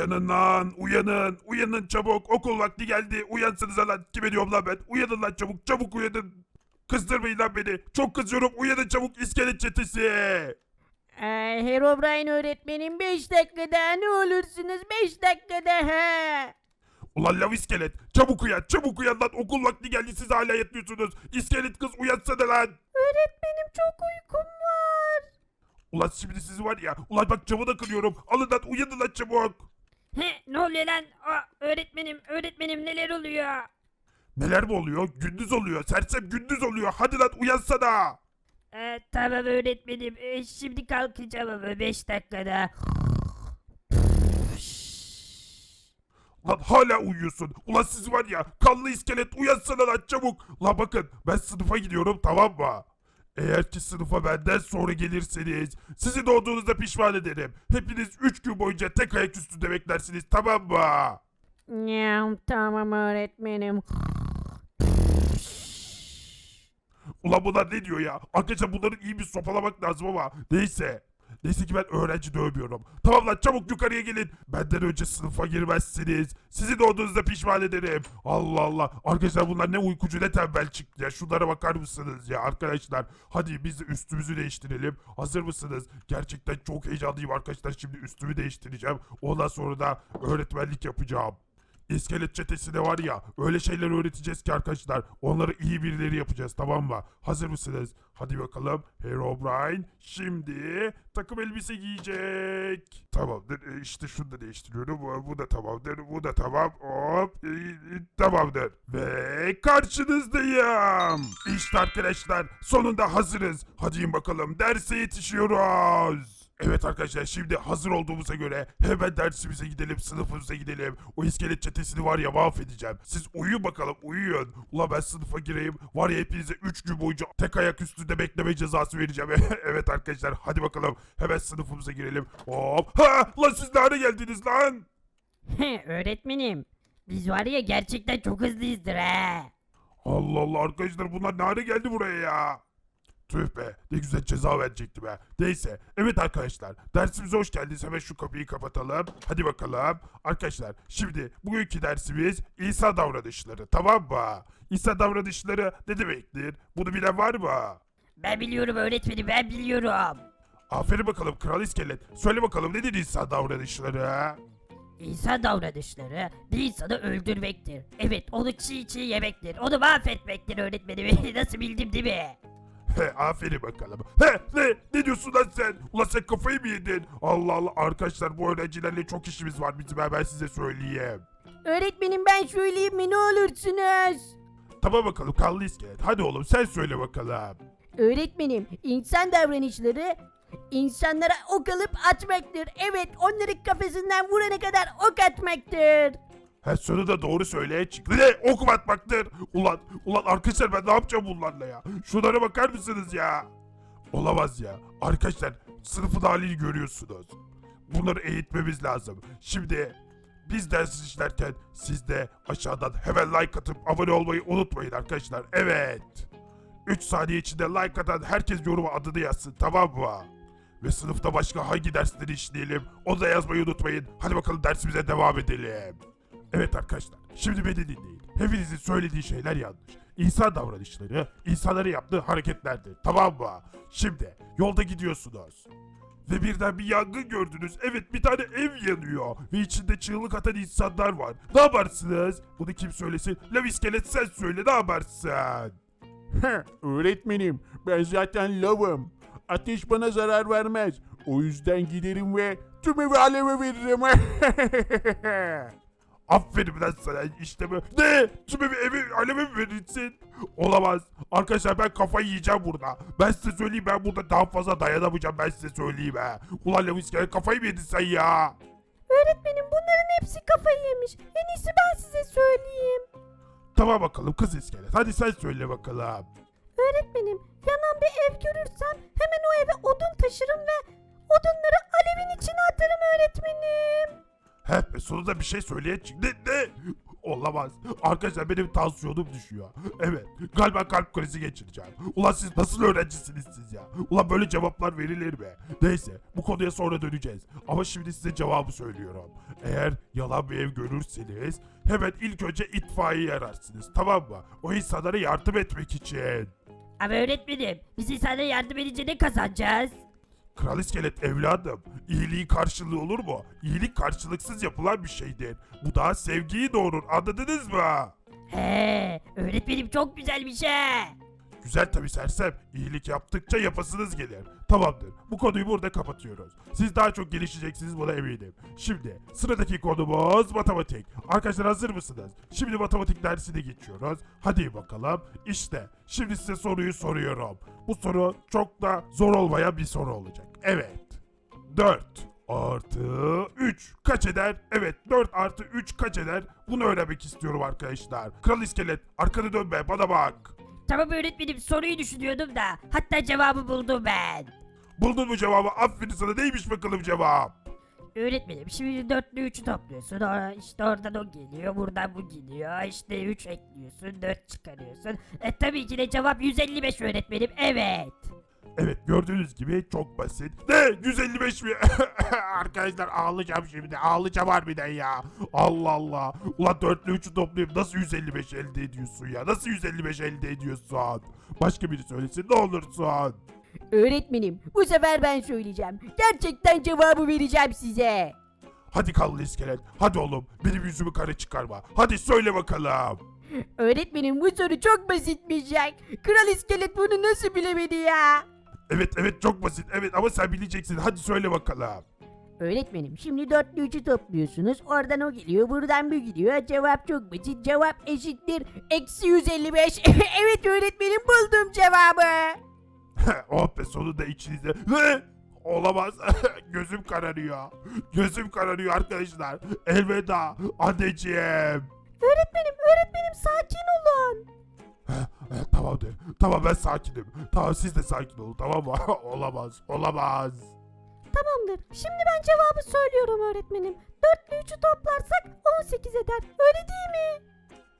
Uyanın lan uyanın. Uyanın çabuk. Okul vakti geldi. Uyansınıza lan. Kime diyorum lan ben? Uyanın lan çabuk. Çabuk uyanın. Kızdırmayın lan beni. Çok kızıyorum. Uyanın çabuk. İskelet çetesi. Ee, Herobrine öğretmenim 5 dakikada ne olursunuz? 5 dakikada ha. Ulan lav iskelet. Çabuk uyan çabuk uyan lan. Okul vakti geldi. Siz hala yatmıyorsunuz. İskelet kız uyansana lan. Öğretmenim çok uykum var. Ulan şimdi sizi var ya. Ulan bak camı da kırıyorum. Alın lan uyanın lan çabuk. He, ne oluyor lan? Aa, öğretmenim, öğretmenim neler oluyor? Neler mi oluyor gündüz oluyor sersem gündüz oluyor hadi lan uyansana. Ee, tamam öğretmenim. Ee, şimdi kalkacağım ama 5 dakikada. Lan hala uyuyorsun. Ulan siz var ya kanlı iskelet uyansana lan çabuk. Lan bakın ben sınıfa gidiyorum tamam mı? Eğer ki sınıfa benden sonra gelirseniz sizi doğduğunuzda pişman ederim. Hepiniz 3 gün boyunca tek ayak üstünde beklersiniz tamam mı? Ya, tamam öğretmenim. Ulan bunlar ne diyor ya? Arkadaşlar bunların iyi bir sopalamak lazım ama neyse. Neyse ki ben öğrenci dövmüyorum. Tamam lan çabuk yukarıya gelin. Benden önce sınıfa girmezsiniz. Sizi doğduğunuzda pişman ederim. Allah Allah. Arkadaşlar bunlar ne uykucu ne tembel çıktı ya. Şunlara bakar mısınız ya arkadaşlar. Hadi biz de üstümüzü değiştirelim. Hazır mısınız? Gerçekten çok heyecanlıyım arkadaşlar. Şimdi üstümü değiştireceğim. Ondan sonra da öğretmenlik yapacağım. İskelet çetesine var ya öyle şeyler öğreteceğiz ki arkadaşlar onları iyi birileri yapacağız tamam mı? Hazır mısınız? Hadi bakalım Herobrine şimdi takım elbise giyecek. Tamamdır e, işte şunu da değiştiriyorum bu, bu da tamamdır bu da tamam hop e, e, tamamdır. Ve karşınızdayım. İşte arkadaşlar sonunda hazırız. Hadi bakalım derse yetişiyoruz. Evet arkadaşlar şimdi hazır olduğumuza göre hemen dersimize gidelim, sınıfımıza gidelim. O iskelet çetesini var ya mahvedeceğim. Siz uyuyun bakalım, uyuyun. Ula ben sınıfa gireyim. Var ya hepinize 3 gün boyunca tek ayak üstünde bekleme cezası vereceğim. evet arkadaşlar hadi bakalım. Hemen sınıfımıza girelim. Hop. Ha! Lan siz nerede geldiniz lan? Öğretmenim. Biz var ya gerçekten çok hızlıyızdır he. Allah Allah arkadaşlar bunlar nerede geldi buraya ya? Tüh be ne güzel ceza verecekti be. Neyse evet arkadaşlar dersimize hoş geldiniz hemen şu kapıyı kapatalım. Hadi bakalım. Arkadaşlar şimdi bugünkü dersimiz İsa davranışları tamam mı? İsa davranışları ne demektir? Bunu bilen var mı? Ben biliyorum öğretmenim ben biliyorum. Aferin bakalım kral iskelet. Söyle bakalım nedir İsa davranışları? İnsan davranışları bir insanı öldürmektir. Evet onu çiğ çiğ yemektir. Onu mahvetmektir öğretmenim. Nasıl bildim değil mi? He aferin bakalım. He ne? Ne diyorsun lan sen? Ulan sen kafayı mı yedin? Allah Allah arkadaşlar bu öğrencilerle çok işimiz var bizim ben size söyleyeyim. Öğretmenim ben söyleyeyim mi ne olursunuz? Tamam bakalım kanlı iskelet. Hadi oğlum sen söyle bakalım. Öğretmenim insan davranışları insanlara ok alıp atmaktır. Evet onları kafasından vurana kadar ok atmaktır. He sonu da doğru söyle çıktı. Ne? Atmaktır. Ulan, ulan arkadaşlar ben ne yapacağım bunlarla ya? Şunlara bakar mısınız ya? Olamaz ya. Arkadaşlar sınıfın halini görüyorsunuz. Bunları eğitmemiz lazım. Şimdi biz ders işlerken siz de aşağıdan hemen like atıp abone olmayı unutmayın arkadaşlar. Evet. 3 saniye içinde like atan herkes yoruma adını yazsın tamam mı? Ve sınıfta başka hangi dersleri işleyelim onu da yazmayı unutmayın. Hadi bakalım dersimize devam edelim. Evet arkadaşlar şimdi beni dinleyin. Hepinizin söylediği şeyler yanlış. İnsan davranışları insanların yaptığı hareketlerdir tamam mı? Şimdi yolda gidiyorsunuz. Ve birden bir yangın gördünüz. Evet bir tane ev yanıyor. Ve içinde çığlık atan insanlar var. Ne yaparsınız? Bunu kim söylesin? Lav iskelet sen söyle ne yaparsın? Öğretmenim ben zaten lavım. Ateş bana zarar vermez. O yüzden giderim ve tüm evi aleve veririm. Aferin lan sana işte bu. Ne? Tüm evi, evi aleme mi verirsin? Olamaz. Arkadaşlar ben kafayı yiyeceğim burada. Ben size söyleyeyim ben burada daha fazla dayanamayacağım ben size söyleyeyim ha. Ulan iskelet kafayı mı yedin sen ya? Öğretmenim bunların hepsi kafayı yemiş. En iyisi ben size söyleyeyim. Tamam bakalım kız iskelet. Hadi sen söyle bakalım. Öğretmenim yanan bir ev görürsem hemen o eve odun taşırım ve odunları alevin içine atarım öğretmenim. Hep sonunda bir şey söyleyen çıktı. Ne? ne? Olamaz. Arkadaşlar benim tansiyonum düşüyor. Evet. Galiba kalp krizi geçireceğim. Ulan siz nasıl öğrencisiniz siz ya? Ulan böyle cevaplar verilir mi? Neyse bu konuya sonra döneceğiz. Ama şimdi size cevabı söylüyorum. Eğer yalan bir ev görürseniz hemen ilk önce itfaiye ararsınız. Tamam mı? O insanlara yardım etmek için. Ama öğretmenim biz insanlara yardım edince ne kazanacağız? Kral iskelet evladım, iyiliğin karşılığı olur mu? İyilik karşılıksız yapılan bir şeydir. Bu da sevgiyi doğurur, anladınız mı? He, öğretmenim çok güzel bir şey. Güzel tabi sersem, iyilik yaptıkça yapasınız gelir. Tamamdır, bu konuyu burada kapatıyoruz. Siz daha çok gelişeceksiniz buna eminim. Şimdi sıradaki konumuz matematik. Arkadaşlar hazır mısınız? Şimdi matematik dersine geçiyoruz. Hadi bakalım. İşte şimdi size soruyu soruyorum. Bu soru çok da zor olmayan bir soru olacak. Evet. 4 artı 3 kaç eder? Evet 4 artı 3 kaç eder? Bunu öğrenmek istiyorum arkadaşlar. Kral iskelet arkanı dön be bana bak. Tamam öğretmenim soruyu düşünüyordum da hatta cevabı buldum ben. Buldun mu cevabı? Aferin sana neymiş bakalım cevap? Öğretmenim şimdi 4 ile 3'ü topluyorsun. O, işte oradan o geliyor. Buradan bu geliyor. İşte 3 ekliyorsun. 4 çıkarıyorsun. E tabii ki de cevap 155 öğretmenim. Evet. Evet gördüğünüz gibi çok basit. Ne? 155 mi? Arkadaşlar ağlayacağım şimdi. Ağlayacağım harbiden ya. Allah Allah. Ulan 4 ile 3'ü toplayıp nasıl 155 elde ediyorsun ya? Nasıl 155 elde ediyorsun? Başka biri söylesin ne olursun. Öğretmenim bu sefer ben söyleyeceğim. Gerçekten cevabı vereceğim size. Hadi kallı iskelet. Hadi oğlum. Benim yüzümü kara çıkarma. Hadi söyle bakalım. Öğretmenim bu soru çok basitmiş ya. Kral iskelet bunu nasıl bilemedi ya? Evet evet çok basit. Evet ama sen bileceksin. Hadi söyle bakalım. Öğretmenim şimdi 4 ile 3'ü topluyorsunuz. Oradan o geliyor buradan bu gidiyor. Cevap çok basit. Cevap eşittir. Eksi 155. evet öğretmenim buldum cevabı. oh be sonunda içinizde. Olamaz. Gözüm kararıyor. Gözüm kararıyor arkadaşlar. Elveda anneciğim. Öğretmenim öğretmenim sakin olun. Eh, Tamamdır. Tamam ben sakinim. Tamam siz de sakin olun tamam mı? olamaz. Olamaz. Tamamdır. Şimdi ben cevabı söylüyorum öğretmenim. 4 ile 3'ü toplarsak 18 eder. Öyle değil mi?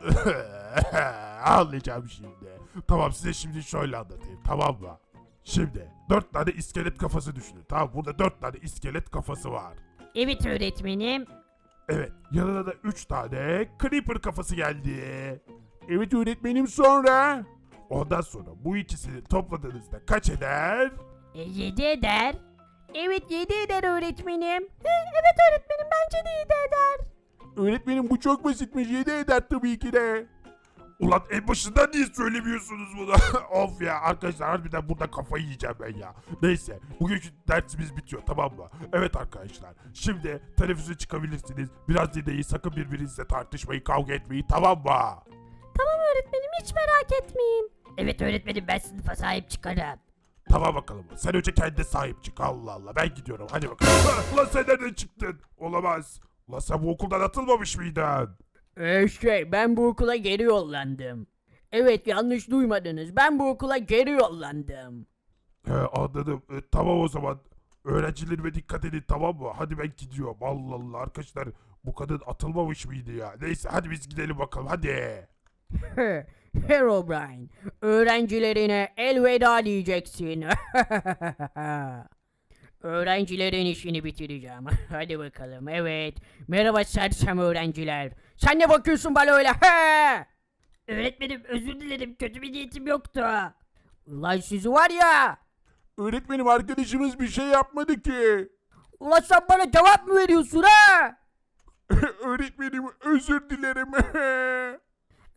Anlayacağım şimdi. Tamam size şimdi şöyle anlatayım tamam mı? Şimdi dört tane iskelet kafası düşünün. Tamam burada dört tane iskelet kafası var. Evet öğretmenim. Evet yanına da üç tane creeper kafası geldi. Evet öğretmenim sonra. Ondan sonra bu ikisini topladığınızda kaç eder? E, 7 eder. Evet 7 eder öğretmenim. evet öğretmenim bence de 7 eder. Öğretmenim bu çok basitmiş 7 eder tabii ki de. Ulan en başından niye söylemiyorsunuz bunu? of ya arkadaşlar harbiden burada kafayı yiyeceğim ben ya. Neyse bugünkü dersimiz bitiyor tamam mı? Evet arkadaşlar şimdi teneffüse çıkabilirsiniz. Biraz dinleyin sakın birbirinizle tartışmayın kavga etmeyin tamam mı? Öğretmenim hiç merak etmeyin. Evet öğretmenim ben sınıfa sahip çıkarım. Tamam bakalım. Sen önce kendine sahip çık. Allah Allah. Ben gidiyorum. Hadi bakalım. Ulan sen nereden çıktın? Olamaz. Ulan sen bu okuldan atılmamış mıydın? Ee, şey ben bu okula geri yollandım. Evet yanlış duymadınız. Ben bu okula geri yollandım. He anladım. E, tamam o zaman. Öğrencilerime dikkat edin tamam mı? Hadi ben gidiyorum. Allah Allah arkadaşlar. Bu kadın atılmamış mıydı ya? Neyse hadi biz gidelim bakalım hadi. Herobrine, öğrencilerine elveda diyeceksin. Öğrencilerin işini bitireceğim. Hadi bakalım. Evet. Merhaba sersem öğrenciler. Sen ne bakıyorsun bana öyle? He! Öğretmenim özür dilerim kötü bir niyetim yoktu. Ulan sizi var ya. Öğretmenim arkadaşımız bir şey yapmadı ki. Ulan sen bana cevap mı veriyorsun ha? öğretmenim özür dilerim.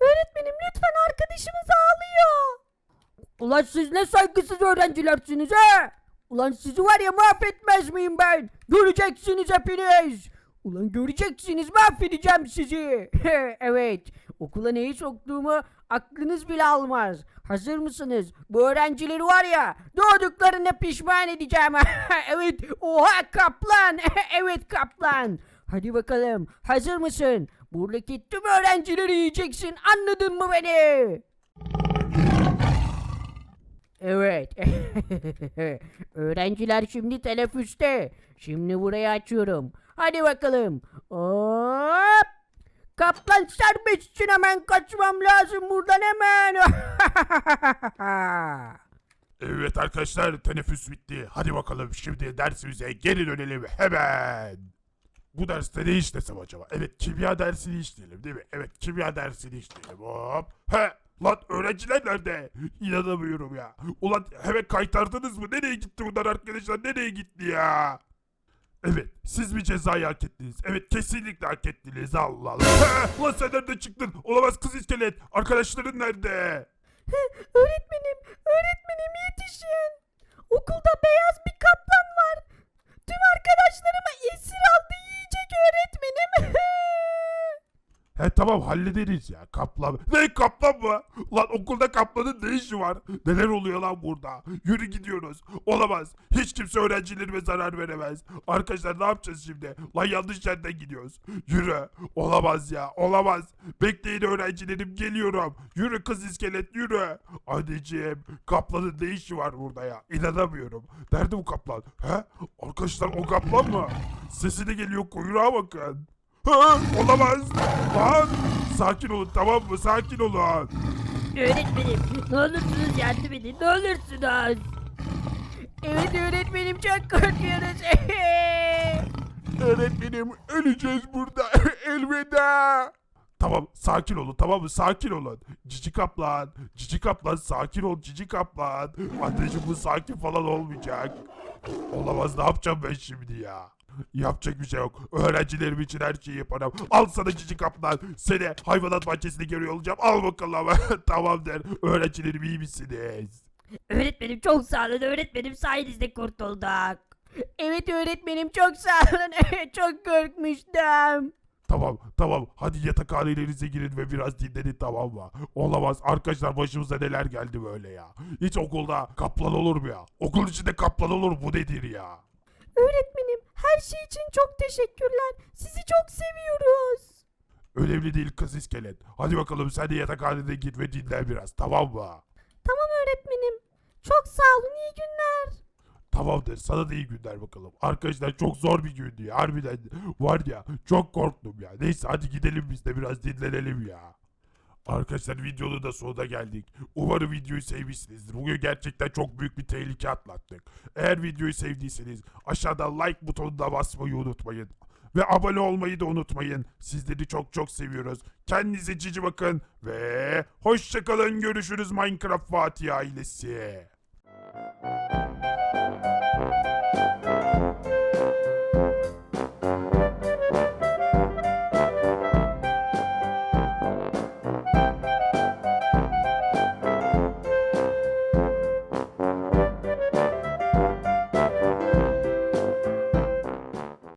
Öğretmenim lütfen arkadaşımız ağlıyor. Ulan siz ne saygısız öğrencilersiniz ha? Ulan sizi var ya mahvetmez miyim ben? Göreceksiniz hepiniz. Ulan göreceksiniz mahvedeceğim sizi. evet okula neyi soktuğumu aklınız bile almaz. Hazır mısınız? Bu öğrencileri var ya doğduklarına pişman edeceğim. evet oha kaplan. evet kaplan. Hadi bakalım hazır mısın? Buradaki tüm öğrencileri yiyeceksin anladın mı beni? Evet. Öğrenciler şimdi teneffüste. Şimdi burayı açıyorum. Hadi bakalım. Hop. Kaplan serbestsin hemen kaçmam lazım buradan hemen. Evet arkadaşlar teneffüs bitti. Hadi bakalım şimdi dersimize geri dönelim hemen. Bu derste ne işlesem acaba? Evet kimya dersini işleyelim değil mi? Evet kimya dersini işleyelim hop. He lan öğrenciler nerede? İnanamıyorum ya. Ulan hemen kaytardınız mı? Nereye gitti bunlar arkadaşlar? Nereye gitti ya? Evet siz bir cezayı hak ettiniz. Evet kesinlikle hak ettiniz Allah Allah. He, ulan sen nerede çıktın? Olamaz kız iskelet. Arkadaşların nerede? öğretmenim, öğretmenim yetişin. Okulda beyaz bir kaplan var. Tüm arkadaşlarımı esir aldı yiyecek öğretmenim. He tamam hallederiz ya kaplan. Ne kaplan mı? Lan okulda kaplanın ne işi var? Neler oluyor lan burada? Yürü gidiyoruz. Olamaz. Hiç kimse öğrencilerime zarar veremez. Arkadaşlar ne yapacağız şimdi? Lan yanlış yerden gidiyoruz. Yürü. Olamaz ya. Olamaz. Bekleyin öğrencilerim geliyorum. Yürü kız iskelet yürü. Anneciğim kaplanın ne işi var burada ya? İnanamıyorum. Nerede bu kaplan? He? Arkadaşlar o kaplan mı? Sesi de geliyor kuyruğa bakın. Ha, olamaz. Lan sakin olun tamam mı? Sakin olun. Öğretmenim ne olursunuz yardım edin ne olursunuz. evet öğretmenim çok korkuyoruz. Öğretmenim öleceğiz burada. Elveda. Tamam sakin olun tamam mı? Sakin olun. Cici kaplan. Cici kaplan sakin ol cici kaplan. Anneciğim bu sakin falan olmayacak. Olamaz ne yapacağım ben şimdi ya? Yapacak bir şey yok. Öğrencilerim için her şeyi yaparım. Al sana cici kaplan. Seni hayvanat bahçesine görüyor olacağım. Al bakalım. Tamamdır. Öğrencilerim iyi misiniz? Öğretmenim çok sağ olun öğretmenim sayenizde kurtulduk. evet öğretmenim çok sağ olun. çok korkmuştum. Tamam tamam hadi yatakhanelerinize girin ve biraz dinlenin tamam mı? Olamaz arkadaşlar başımıza neler geldi böyle ya. Hiç okulda kaplan olur mu ya? Okul içinde kaplan olur bu nedir ya? Öğretmenim her şey için çok teşekkürler. Sizi çok seviyoruz. Önemli değil kız iskelet. Hadi bakalım sen de yatakhanede git ve dinlen biraz tamam mı? Tamam öğretmenim. Çok sağ olun iyi günler. Tamamdır sana da iyi günler bakalım. Arkadaşlar çok zor bir gündü ya. Harbiden var ya çok korktum ya. Neyse hadi gidelim biz de biraz dinlenelim ya. Arkadaşlar videonun da sonuna geldik. Umarım videoyu sevmişsinizdir. Bugün gerçekten çok büyük bir tehlike atlattık. Eğer videoyu sevdiyseniz aşağıda like butonuna basmayı unutmayın. Ve abone olmayı da unutmayın. Sizleri çok çok seviyoruz. Kendinize cici bakın ve hoşçakalın. Görüşürüz Minecraft Fatih ailesi.